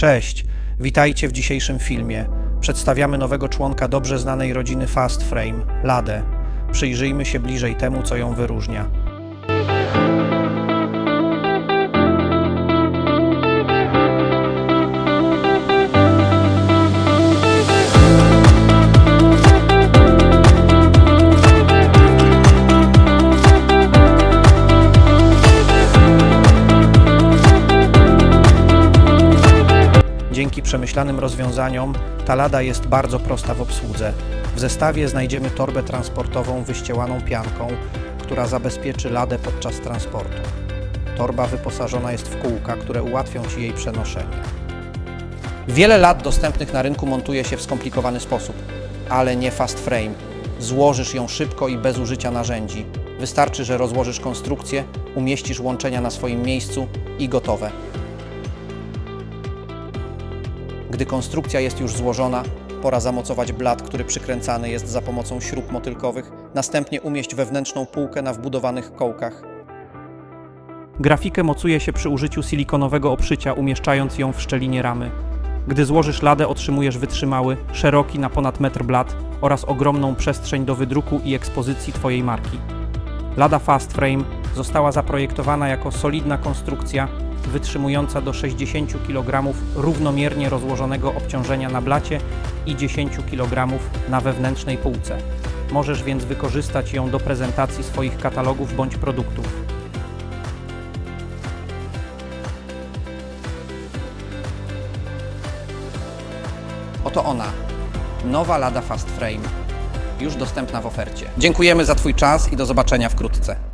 Cześć, witajcie w dzisiejszym filmie. Przedstawiamy nowego członka dobrze znanej rodziny Fast Frame, Ladę. Przyjrzyjmy się bliżej temu, co ją wyróżnia. Dzięki przemyślanym rozwiązaniom ta lada jest bardzo prosta w obsłudze. W zestawie znajdziemy torbę transportową wyściełaną pianką, która zabezpieczy ladę podczas transportu. Torba wyposażona jest w kółka, które ułatwią Ci jej przenoszenie. Wiele lat dostępnych na rynku montuje się w skomplikowany sposób, ale nie fast frame. Złożysz ją szybko i bez użycia narzędzi. Wystarczy, że rozłożysz konstrukcję, umieścisz łączenia na swoim miejscu i gotowe. Gdy konstrukcja jest już złożona, pora zamocować blat, który przykręcany jest za pomocą śrub motylkowych, następnie umieść wewnętrzną półkę na wbudowanych kołkach. Grafikę mocuje się przy użyciu silikonowego obszycia, umieszczając ją w szczelinie ramy. Gdy złożysz ladę, otrzymujesz wytrzymały, szeroki na ponad metr blat oraz ogromną przestrzeń do wydruku i ekspozycji Twojej marki. Lada Fast Frame została zaprojektowana jako solidna konstrukcja wytrzymująca do 60 kg równomiernie rozłożonego obciążenia na blacie i 10 kg na wewnętrznej półce. Możesz więc wykorzystać ją do prezentacji swoich katalogów bądź produktów. Oto ona, nowa Lada Fast Frame, już dostępna w ofercie. Dziękujemy za Twój czas i do zobaczenia wkrótce.